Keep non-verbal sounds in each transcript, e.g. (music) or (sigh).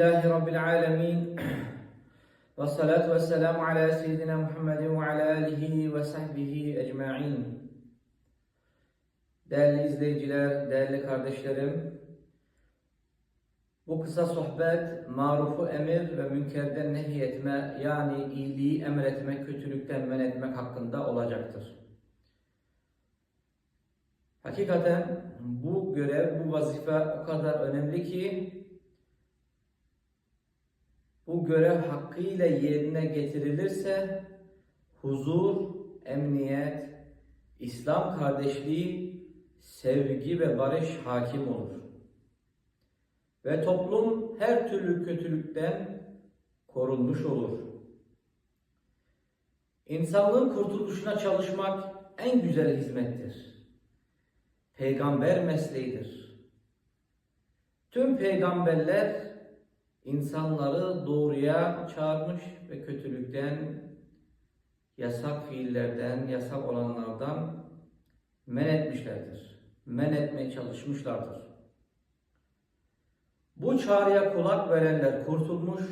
Elhamdülillahi Rabbil alemin. (clears throat) Ve salatu ve selamu ala seyyidina Muhammedin ve ala alihi ve sahbihi ecma'in. Değerli izleyiciler, değerli kardeşlerim, bu kısa sohbet marufu emir ve münkerden nehyetme yani iyiliği emretmek, kötülükten men etmek hakkında olacaktır. Hakikaten bu görev, bu vazife o kadar önemli ki bu görev hakkıyla yerine getirilirse huzur, emniyet, İslam kardeşliği, sevgi ve barış hakim olur. Ve toplum her türlü kötülükten korunmuş olur. İnsanlığın kurtuluşuna çalışmak en güzel hizmettir. Peygamber mesleğidir. Tüm peygamberler insanları doğruya çağırmış ve kötülükten, yasak fiillerden, yasak olanlardan men etmişlerdir. Men etmeye çalışmışlardır. Bu çağrıya kulak verenler kurtulmuş,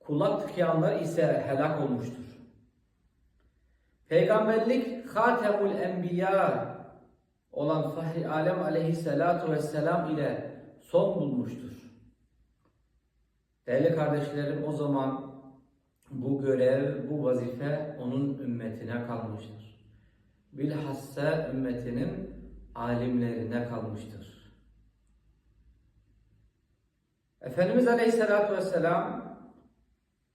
kulak tıkayanlar ise helak olmuştur. Peygamberlik Hatemul Enbiya olan Fahri Alem aleyhissalatu vesselam ile son bulmuştur. Değerli kardeşlerim o zaman bu görev, bu vazife onun ümmetine kalmıştır. Bilhassa ümmetinin alimlerine kalmıştır. Efendimiz Aleyhisselatü Vesselam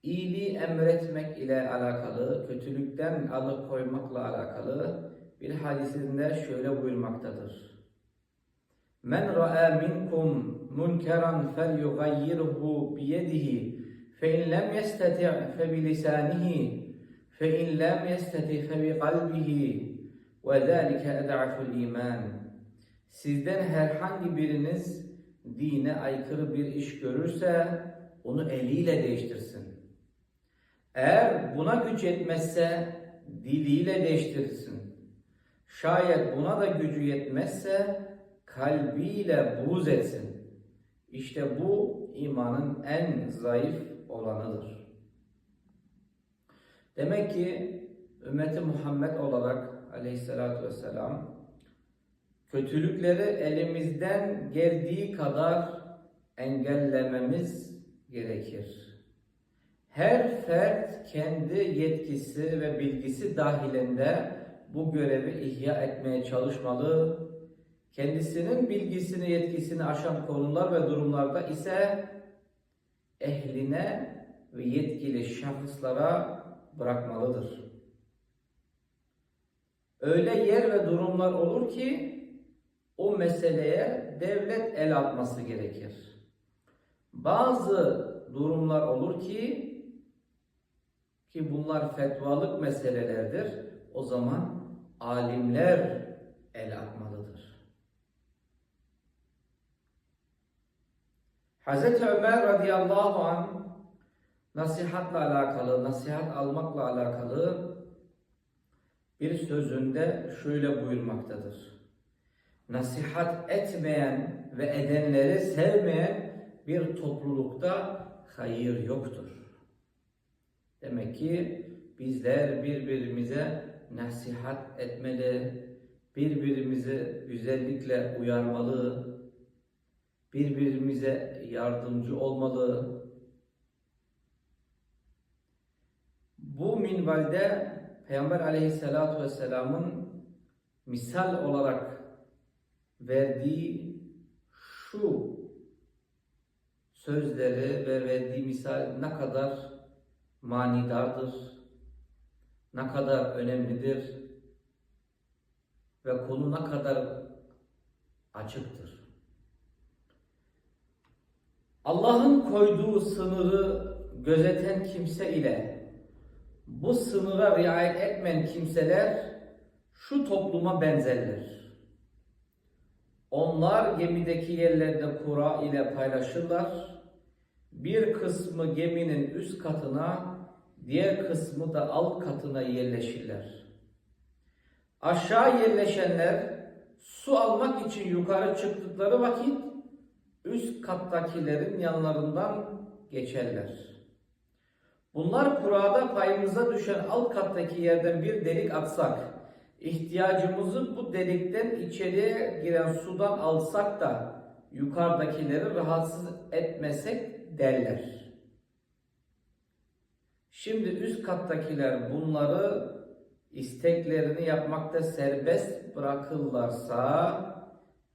iyiliği emretmek ile alakalı, kötülükten alıkoymakla alakalı bir hadisinde şöyle buyurmaktadır. Men ra'a minkum fe bi lisanihi fe in lem yestati' fe bi kalbihi ve zâlike ed'aful iman. Sizden herhangi biriniz dine aykırı bir iş görürse onu eliyle değiştirsin. Eğer buna güç yetmezse diliyle değiştirsin. Şayet buna da gücü yetmezse kalbiyle buğz etsin. İşte bu imanın en zayıf olanıdır. Demek ki ümmeti Muhammed olarak aleyhissalatü vesselam kötülükleri elimizden geldiği kadar engellememiz gerekir. Her fert kendi yetkisi ve bilgisi dahilinde bu görevi ihya etmeye çalışmalı. Kendisinin bilgisini, yetkisini aşan konular ve durumlarda ise ehline ve yetkili şahıslara bırakmalıdır. Öyle yer ve durumlar olur ki o meseleye devlet el atması gerekir. Bazı durumlar olur ki ki bunlar fetvalık meselelerdir. O zaman alimler el atmalıdır. Hz. Ömer radıyallahu an nasihatla alakalı, nasihat almakla alakalı bir sözünde şöyle buyurmaktadır. Nasihat etmeyen ve edenleri sevmeyen bir toplulukta hayır yoktur. Demek ki bizler birbirimize nasihat etmeli, birbirimizi güzellikle uyarmalı, birbirimize yardımcı olmalı. Bu minvalde Peygamber aleyhissalatu vesselamın misal olarak verdiği şu sözleri ve verdiği misal ne kadar manidardır, ne kadar önemlidir ve konu ne kadar açıktır. Allah'ın koyduğu sınırı gözeten kimse ile bu sınıra riayet etmeyen kimseler şu topluma benzerler. Onlar gemideki yerlerde kura ile paylaşırlar. Bir kısmı geminin üst katına, diğer kısmı da alt katına yerleşirler. Aşağı yerleşenler su almak için yukarı çıktıkları vakit üst kattakilerin yanlarından geçerler. Bunlar kurada payımıza düşen alt kattaki yerden bir delik atsak, ihtiyacımızı bu delikten içeriye giren sudan alsak da yukarıdakileri rahatsız etmesek derler. Şimdi üst kattakiler bunları isteklerini yapmakta serbest bırakırlarsa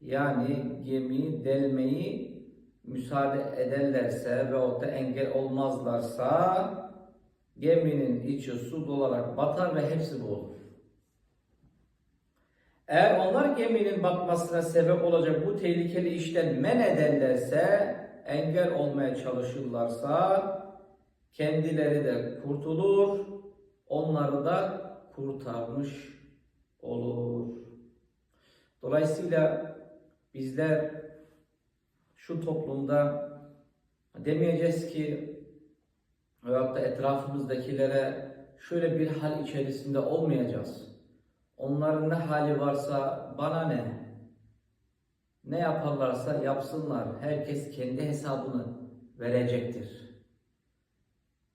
yani gemi delmeyi müsaade ederlerse ve da engel olmazlarsa geminin içi su dolarak batar ve hepsi bu olur. Eğer onlar geminin batmasına sebep olacak bu tehlikeli işten men ederlerse, engel olmaya çalışırlarsa kendileri de kurtulur, onları da kurtarmış olur. Dolayısıyla bizler şu toplumda demeyeceğiz ki veyahut da etrafımızdakilere şöyle bir hal içerisinde olmayacağız. Onların ne hali varsa bana ne? Ne yaparlarsa yapsınlar. Herkes kendi hesabını verecektir.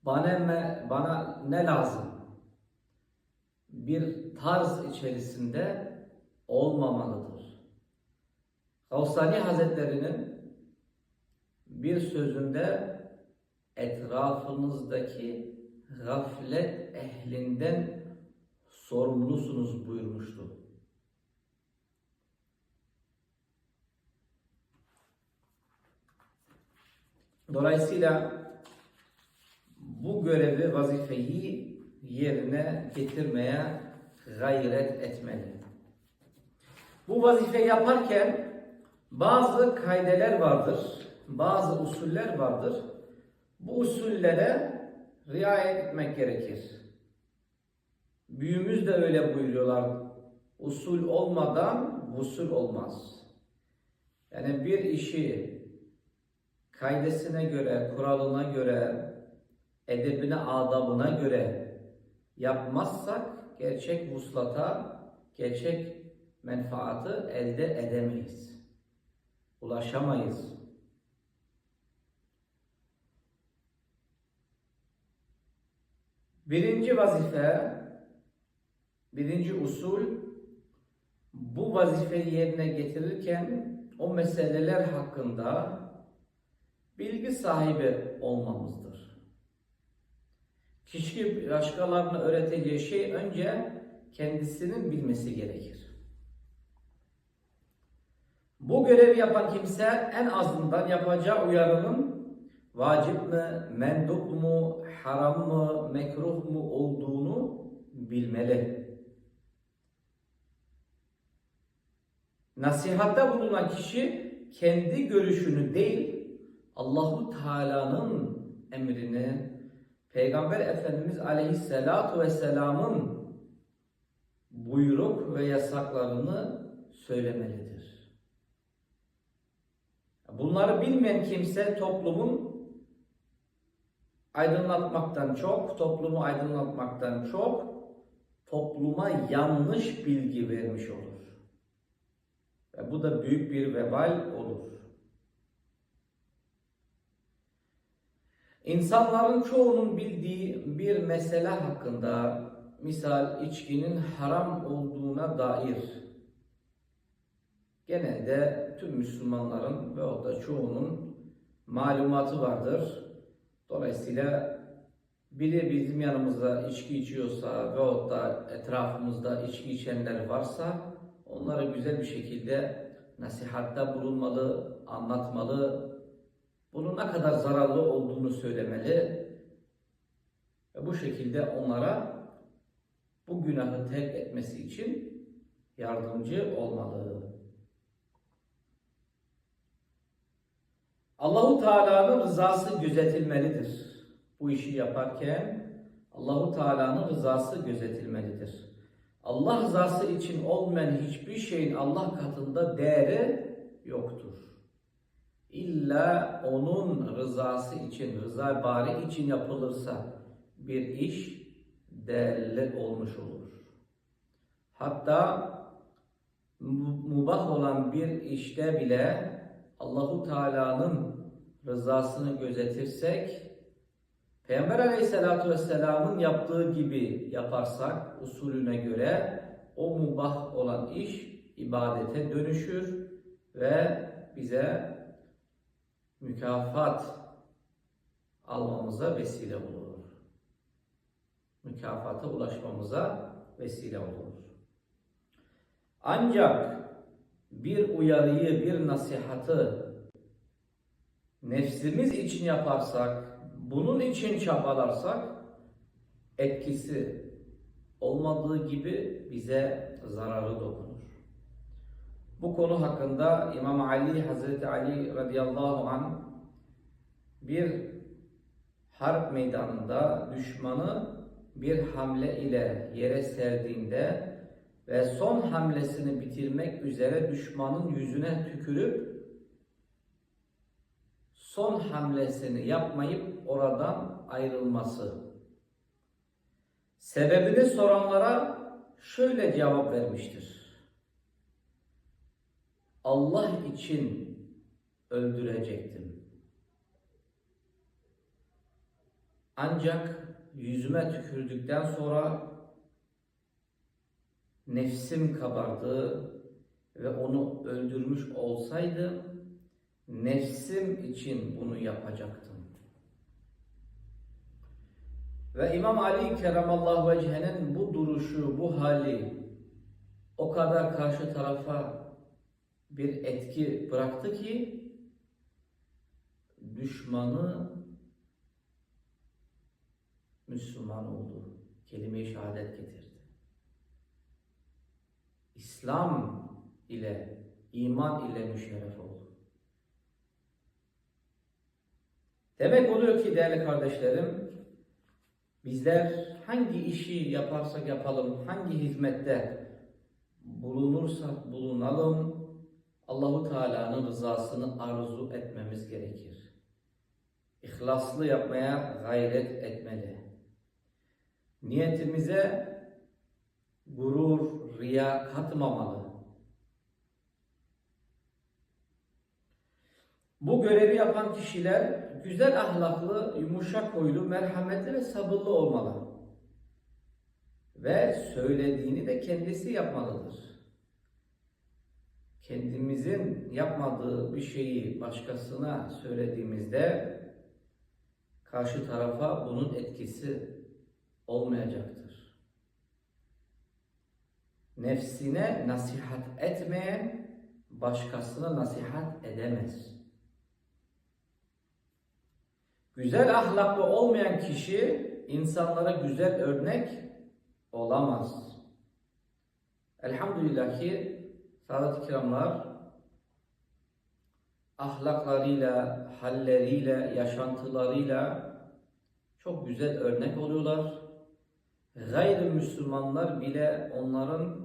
Bana ne, bana ne lazım? Bir tarz içerisinde olmamalıdır. Gavsani Hazretleri'nin bir sözünde etrafınızdaki gaflet ehlinden sorumlusunuz buyurmuştu. Dolayısıyla bu görevi, vazifeyi yerine getirmeye gayret etmeli. Bu vazifeyi yaparken bazı kaydeler vardır, bazı usuller vardır. Bu usullere riayet etmek gerekir. Büyüğümüz de öyle buyuruyorlar. Usul olmadan usul olmaz. Yani bir işi kaydesine göre, kuralına göre, edebine, adabına göre yapmazsak gerçek vuslata, gerçek menfaatı elde edemeyiz. Ulaşamayız. Birinci vazife, birinci usul bu vazifeyi yerine getirirken o meseleler hakkında bilgi sahibi olmamızdır. Kişi başkalarına öğreteceği şey önce kendisinin bilmesi gerekir. Bu görevi yapan kimse en azından yapacağı uyarının vacip mi, mendup mu, haram mı, mekruh mu olduğunu bilmeli. Nasihatta bulunan kişi kendi görüşünü değil, Allahu Teala'nın emrini, Peygamber Efendimiz Aleyhisselatu Vesselam'ın buyruk ve yasaklarını söylemelidir. Bunları bilmeyen kimse toplumun aydınlatmaktan çok, toplumu aydınlatmaktan çok topluma yanlış bilgi vermiş olur. Ve bu da büyük bir vebal olur. İnsanların çoğunun bildiği bir mesele hakkında misal içkinin haram olduğuna dair genelde tüm Müslümanların ve o da çoğunun malumatı vardır. Dolayısıyla biri bizim yanımızda içki içiyorsa ve o da etrafımızda içki içenler varsa onlara güzel bir şekilde nasihatta bulunmalı, anlatmalı, bunun ne kadar zararlı olduğunu söylemeli ve bu şekilde onlara bu günahı terk etmesi için yardımcı olmalı. Allahu Teala'nın rızası gözetilmelidir. Bu işi yaparken Allahu Teala'nın rızası gözetilmelidir. Allah rızası için olmayan hiçbir şeyin Allah katında değeri yoktur. İlla onun rızası için, rıza bari için yapılırsa bir iş değerli olmuş olur. Hatta mubah olan bir işte bile Allahu Teala'nın rızasını gözetirsek, Peygamber Aleyhisselatü Vesselam'ın yaptığı gibi yaparsak usulüne göre o mubah olan iş ibadete dönüşür ve bize mükafat almamıza vesile olur. Mükafata ulaşmamıza vesile olur. Ancak bir uyarıyı, bir nasihatı nefsimiz için yaparsak, bunun için çabalarsak etkisi olmadığı gibi bize zararı dokunur. Bu konu hakkında İmam Ali Hazreti Ali radıyallahu an bir harp meydanında düşmanı bir hamle ile yere serdiğinde ve son hamlesini bitirmek üzere düşmanın yüzüne tükürüp son hamlesini yapmayıp oradan ayrılması. Sebebini soranlara şöyle cevap vermiştir. Allah için öldürecektim. Ancak yüzüme tükürdükten sonra nefsim kabardı ve onu öldürmüş olsaydım nefsim için bunu yapacaktım. Ve İmam Ali Keramallahu Vecehe'nin bu duruşu, bu hali o kadar karşı tarafa bir etki bıraktı ki düşmanı Müslüman oldu. Kelime-i şehadet getirdi. İslam ile, iman ile müşerref oldu. Demek oluyor ki değerli kardeşlerim, bizler hangi işi yaparsak yapalım, hangi hizmette bulunursak bulunalım, Allahu Teala'nın rızasını arzu etmemiz gerekir. İhlaslı yapmaya gayret etmeli. Niyetimize gurur, riya katmamalı. Bu görevi yapan kişiler güzel ahlaklı, yumuşak huylu, merhametli ve sabırlı olmalı. Ve söylediğini de kendisi yapmalıdır. Kendimizin yapmadığı bir şeyi başkasına söylediğimizde karşı tarafa bunun etkisi olmayacaktır. Nefsine nasihat etmeyen başkasına nasihat edemez. Güzel ahlaklı olmayan kişi insanlara güzel örnek olamaz. Elhamdülillah ki Sadat-ı kiramlar ahlaklarıyla, halleriyle, yaşantılarıyla çok güzel örnek oluyorlar. Gayrimüslimler bile onların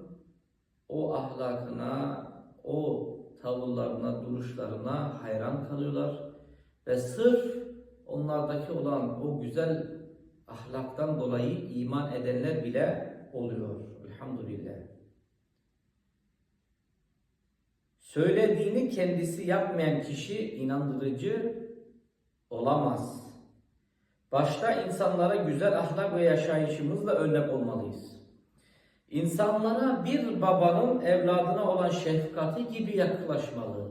o ahlakına, o tavırlarına, duruşlarına hayran kalıyorlar. Ve sırf onlardaki olan o güzel ahlaktan dolayı iman edenler bile oluyor. Elhamdülillah. Söylediğini kendisi yapmayan kişi inandırıcı olamaz. Başta insanlara güzel ahlak ve yaşayışımızla örnek olmalıyız. İnsanlara bir babanın evladına olan şefkati gibi yaklaşmalı.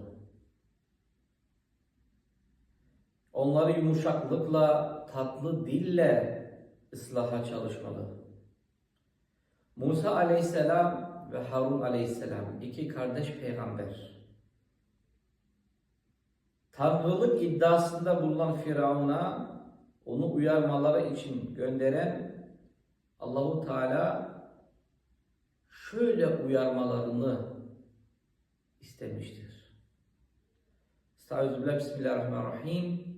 Onları yumuşaklıkla, tatlı dille ıslaha çalışmalı. Musa aleyhisselam ve Harun aleyhisselam iki kardeş peygamber. Tanrılık iddiasında bulunan Firavun'a onu uyarmaları için gönderen Allahu Teala şöyle uyarmalarını istemiştir. Estağfirullah Bismillahirrahmanirrahim.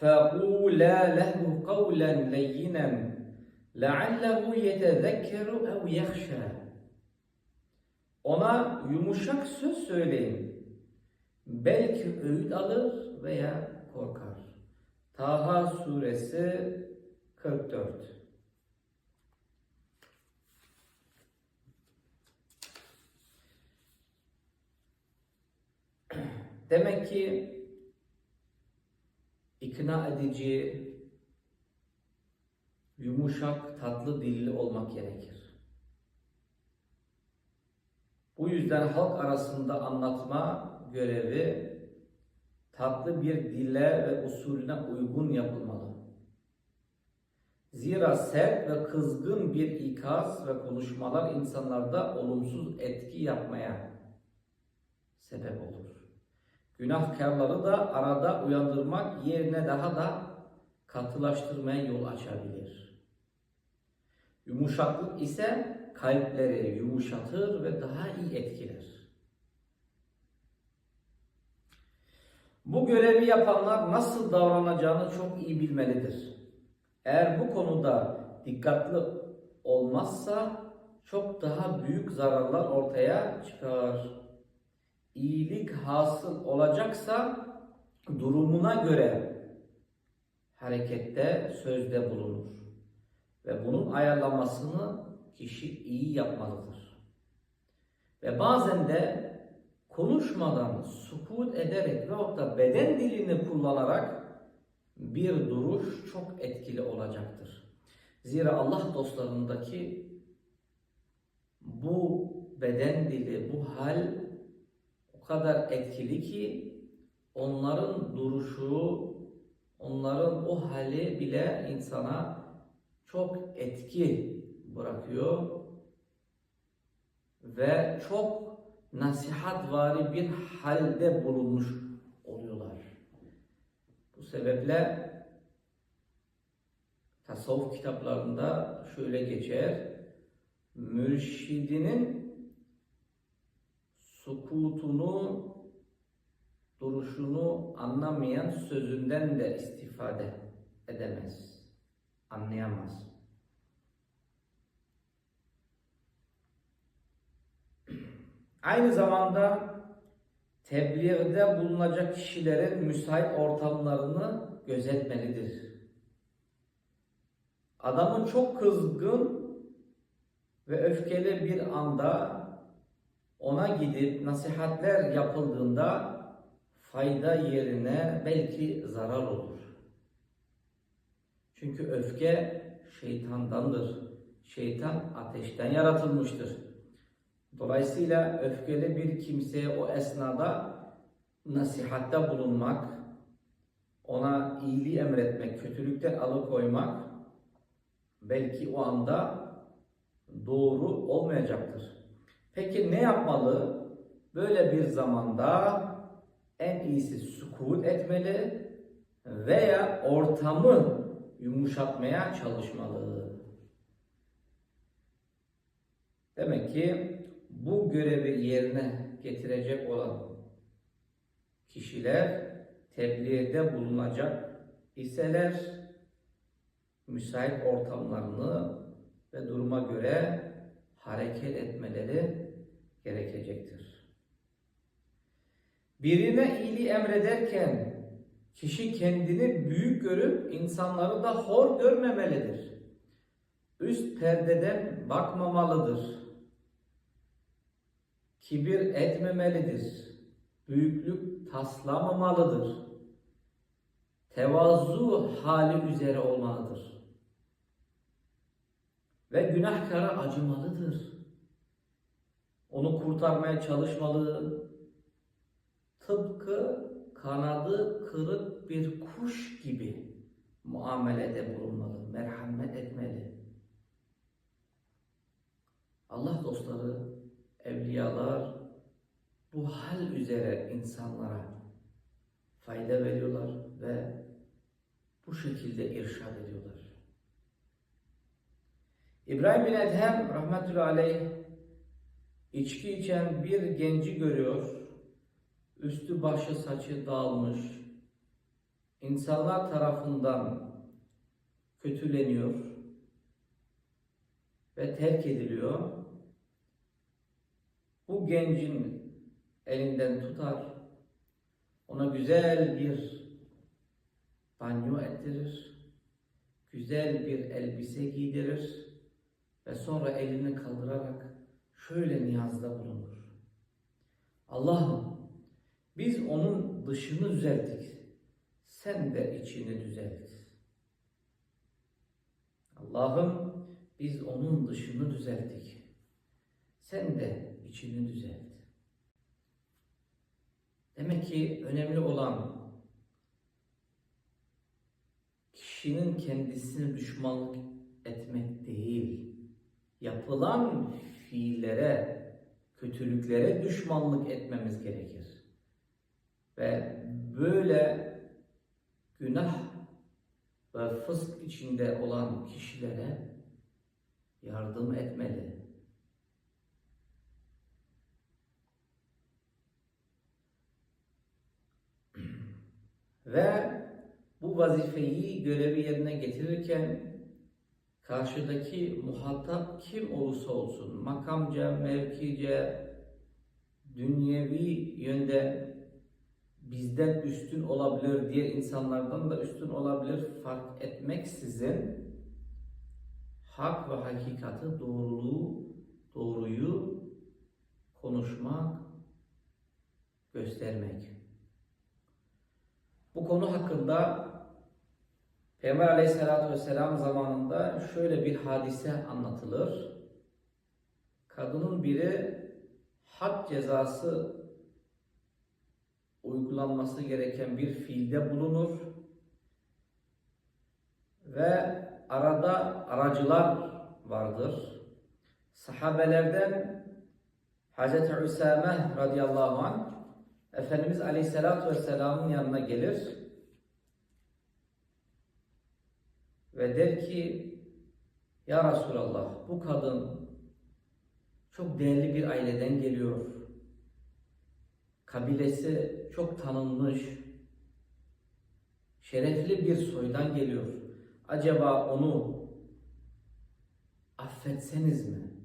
فَقُولَا لَهُ قَوْلًا لَيِّنًا لَعَلَّهُ يَتَذَكَّرُ اَوْ يَخْشَى Ona yumuşak söz söyleyin. Belki öğüt alır veya korkar. Taha suresi 44 Demek ki ikna edici, yumuşak, tatlı dilli olmak gerekir. Bu yüzden halk arasında anlatma görevi tatlı bir dile ve usulüne uygun yapılmalı. Zira sert ve kızgın bir ikaz ve konuşmalar insanlarda olumsuz etki yapmaya sebep olur. Günahkarları da arada uyandırmak yerine daha da katılaştırmaya yol açabilir. Yumuşaklık ise kalpleri yumuşatır ve daha iyi etkiler. Bu görevi yapanlar nasıl davranacağını çok iyi bilmelidir. Eğer bu konuda dikkatli olmazsa çok daha büyük zararlar ortaya çıkar. İyilik hasıl olacaksa durumuna göre harekette, sözde bulunur. Ve bunun ayarlamasını kişi iyi yapmalıdır. Ve bazen de konuşmadan, sukut ederek veyahut da beden dilini kullanarak bir duruş çok etkili olacaktır. Zira Allah dostlarındaki bu beden dili, bu hal kadar etkili ki onların duruşu, onların o hali bile insana çok etki bırakıyor ve çok nasihatvari bir halde bulunmuş oluyorlar. Bu sebeple tasavvuf kitaplarında şöyle geçer. Mürşidinin sukutunu, duruşunu anlamayan sözünden de istifade edemez, anlayamaz. (clears throat) Aynı zamanda tebliğde bulunacak kişilerin müsait ortamlarını gözetmelidir. Adamın çok kızgın ve öfkeli bir anda ona gidip nasihatler yapıldığında fayda yerine belki zarar olur. Çünkü öfke şeytandandır. Şeytan ateşten yaratılmıştır. Dolayısıyla öfkeli bir kimseye o esnada nasihatte bulunmak, ona iyiliği emretmek, kötülükten alıkoymak belki o anda doğru olmayacaktır. Peki ne yapmalı? Böyle bir zamanda en iyisi sukut etmeli veya ortamı yumuşatmaya çalışmalı. Demek ki bu görevi yerine getirecek olan kişiler tebliğde bulunacak iseler müsait ortamlarını ve duruma göre hareket etmeleri gerekecektir. Birine iyiliği emrederken kişi kendini büyük görüp insanları da hor görmemelidir. Üst perdeden bakmamalıdır. Kibir etmemelidir. Büyüklük taslamamalıdır. Tevazu hali üzere olmalıdır. Ve günahkara acımalıdır. Onu kurtarmaya çalışmalı. Tıpkı kanadı kırık bir kuş gibi muamelede bulunmalı, merhamet etmeli. Allah dostları, evliyalar bu hal üzere insanlara fayda veriyorlar ve bu şekilde irşad ediyorlar. İbrahim bin Edhem rahmetullahi aleyh içki içen bir genci görüyor. Üstü başı saçı dağılmış. İnsanlar tarafından kötüleniyor ve terk ediliyor. Bu gencin elinden tutar, ona güzel bir banyo ettirir, güzel bir elbise giydirir ve sonra elini kaldırarak şöyle niyazda bulunur. Allah'ım Biz onun dışını düzelttik. Sen de içini düzelt. Allah'ım biz onun dışını düzelttik. Sen de içini düzelt. Demek ki önemli olan kişinin kendisine düşmanlık etmek değil, yapılan fiillere, kötülüklere düşmanlık etmemiz gerekir. Ve böyle günah ve fısk içinde olan kişilere yardım etmeli. (clears throat) Ve bu vazifeyi, görevi yerine getirirken karşıdaki muhatap kim olursa olsun, makamca, mevkice, dünyevi yönde bizden üstün olabilir, diğer insanlardan da üstün olabilir fark etmeksizin hak ve hakikati, doğruluğu, doğruyu konuşmak, göstermek. Bu konu hakkında Peygamber aleyhissalatü vesselam zamanında şöyle bir hadise anlatılır. Kadının biri had cezası uygulanması gereken bir fiilde bulunur ve arada aracılar vardır. Sahabelerden Hazreti Üsame radıyallahu anh Efendimiz Aleyhisselatü Vesselam'ın yanına gelir ve der ki Ya Resulallah bu kadın çok değerli bir aileden geliyor. Kabilesi çok tanınmış, şerefli bir soydan geliyor. Acaba onu affetseniz mi?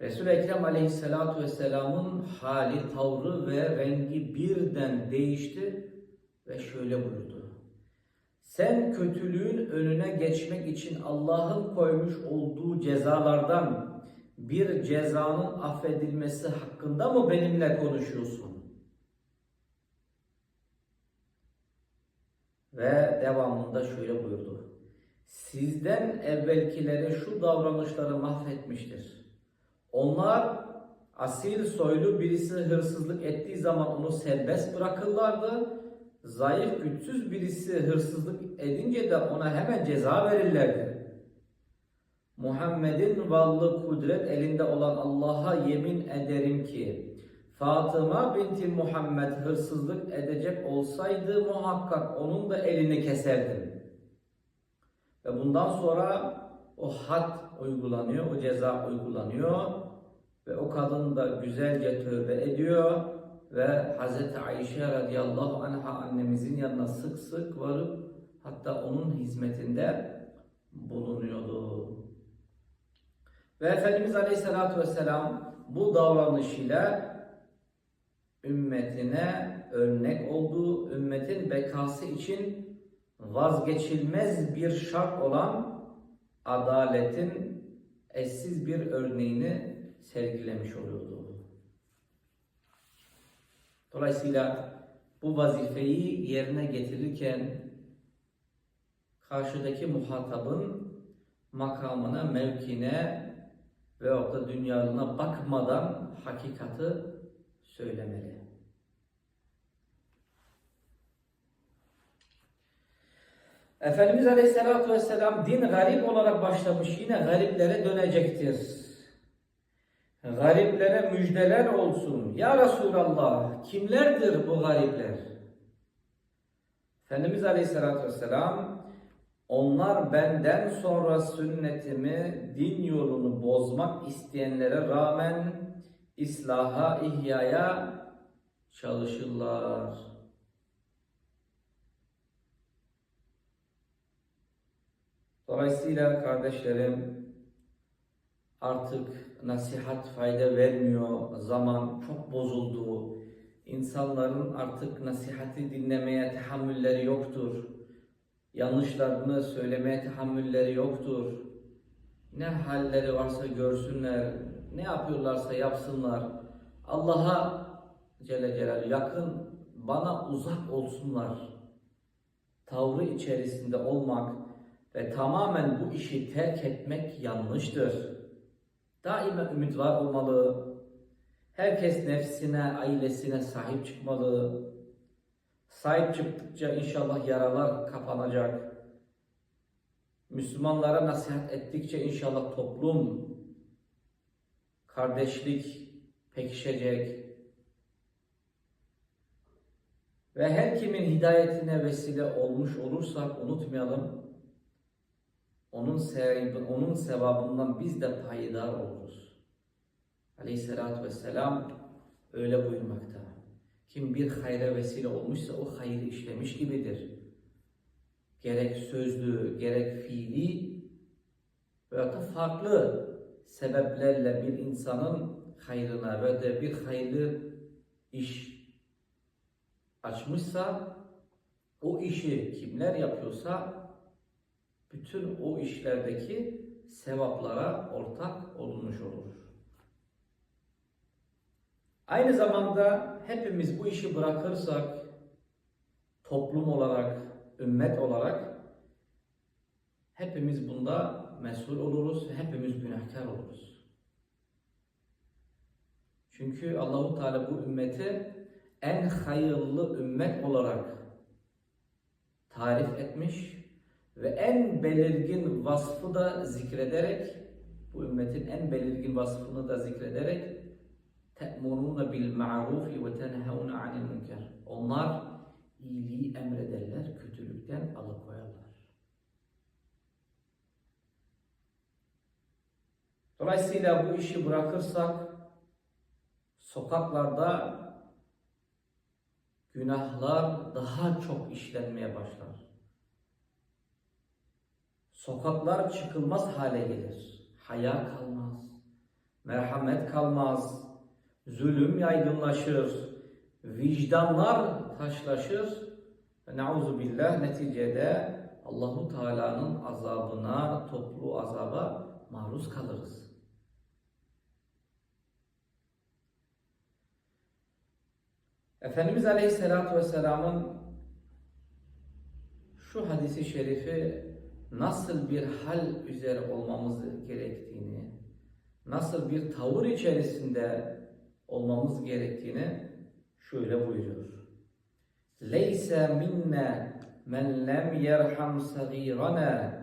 Resul-i Ekrem Aleyhisselatü Vesselam'ın hali, tavrı ve rengi birden değişti ve şöyle buyurdu. Sen kötülüğün önüne geçmek için Allah'ın koymuş olduğu cezalardan bir cezanın affedilmesi hakkında mı benimle konuşuyorsun? Ve devamında şöyle buyurdu. Sizden evvelkileri şu davranışları mahvetmiştir. Onlar asil soylu birisi hırsızlık ettiği zaman onu serbest bırakırlardı. Zayıf güçsüz birisi hırsızlık edince de ona hemen ceza verirlerdi. Muhammed'in varlığı kudret elinde olan Allah'a yemin ederim ki Fatıma binti Muhammed hırsızlık edecek olsaydı muhakkak onun da elini keserdim. Ve bundan sonra o had uygulanıyor, o ceza uygulanıyor ve o kadın da güzelce tövbe ediyor ve Hz. Ayşe radıyallahu anha annemizin yanına sık sık varıp hatta onun hizmetinde bulunuyordu. Ve Efendimiz Aleyhisselatü Vesselam bu davranışıyla ümmetine örnek olduğu, ümmetin bekası için vazgeçilmez bir şart olan adaletin eşsiz bir örneğini sergilemiş oluyordu. Dolayısıyla bu vazifeyi yerine getirirken karşıdaki muhatabın makamına, mevkine veyahut da dünyalığına bakmadan hakikati söylemeli. Efendimiz Aleyhisselatü Vesselam din garip olarak başlamış yine gariplere dönecektir. Gariplere müjdeler olsun. Ya Resulallah kimlerdir bu garipler? Efendimiz Aleyhisselatü Vesselam onlar benden sonra sünnetimi, din yolunu bozmak isteyenlere rağmen islaha, ihyaya çalışırlar. Dolayısıyla kardeşlerim artık nasihat fayda vermiyor. Zaman çok bozuldu. İnsanların artık nasihati dinlemeye tahammülleri yoktur. Yanlışlarını söylemeye tahammülleri yoktur. Ne halleri varsa görsünler, ne yapıyorlarsa yapsınlar. Allah'a Celle Celaluhu yakın, bana uzak olsunlar. Tavrı içerisinde olmak ve tamamen bu işi terk etmek yanlıştır. Daima ümit var olmalı. Herkes nefsine, ailesine sahip çıkmalı. Sahip çıktıkça inşallah yaralar kapanacak. Müslümanlara nasihat ettikçe inşallah toplum, kardeşlik pekişecek. Ve her kimin hidayetine vesile olmuş olursak unutmayalım. Onun sevabı, onun sevabından biz de payidar oluruz. Aleyhissalatü vesselam öyle buyurmakta. Kim bir hayra vesile olmuşsa o hayrı işlemiş gibidir. Gerek sözlü, gerek fiili veya da farklı sebeplerle bir insanın hayrına ve de bir hayırlı iş açmışsa o işi kimler yapıyorsa bütün o işlerdeki sevaplara ortak olunmuş olur. Aynı zamanda hepimiz bu işi bırakırsak toplum olarak, ümmet olarak hepimiz bunda mesul oluruz, hepimiz günahkar oluruz. Çünkü Allahu Teala bu ümmeti en hayırlı ümmet olarak tarif etmiş ve en belirgin vasfı da zikrederek bu ümmetin en belirgin vasfını da zikrederek te'muruna bil ma'rufi ve tenhauna 'anil münker. Onlar iyiliği emrederler, kötülükten alıkoyarlar. Dolayısıyla bu işi bırakırsak sokaklarda günahlar daha çok işlenmeye başlar. Sokaklar çıkılmaz hale gelir. Haya kalmaz. Merhamet kalmaz. Zulüm yaygınlaşır. Vicdanlar taşlaşır. Nauzu billah neticede Allahu Teala'nın azabına, toplu azaba maruz kalırız. Efendimiz Aleyhisselatü Vesselam'ın şu hadisi şerifi nasıl bir hal üzere olmamız gerektiğini, nasıl bir tavır içerisinde olmamız gerektiğini şöyle buyuruyor. Leysa minna men lem yerham sagirana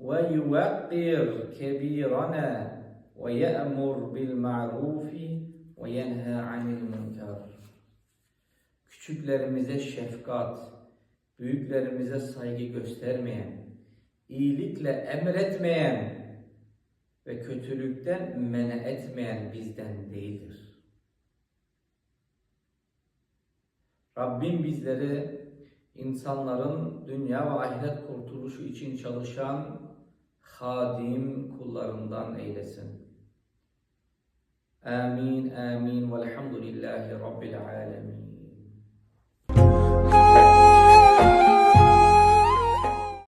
ve yuvaqqir kebirana ve ye'mur bil ma'rufi ve yenha anil munkar. Küçüklerimize şefkat, büyüklerimize saygı göstermeyen, iyilikle emretmeyen ve kötülükten mene etmeyen bizden değildir. Rabbim bizleri insanların dünya ve ahiret kurtuluşu için çalışan hadim kullarından eylesin. Amin, amin, velhamdülillahi rabbil alemin.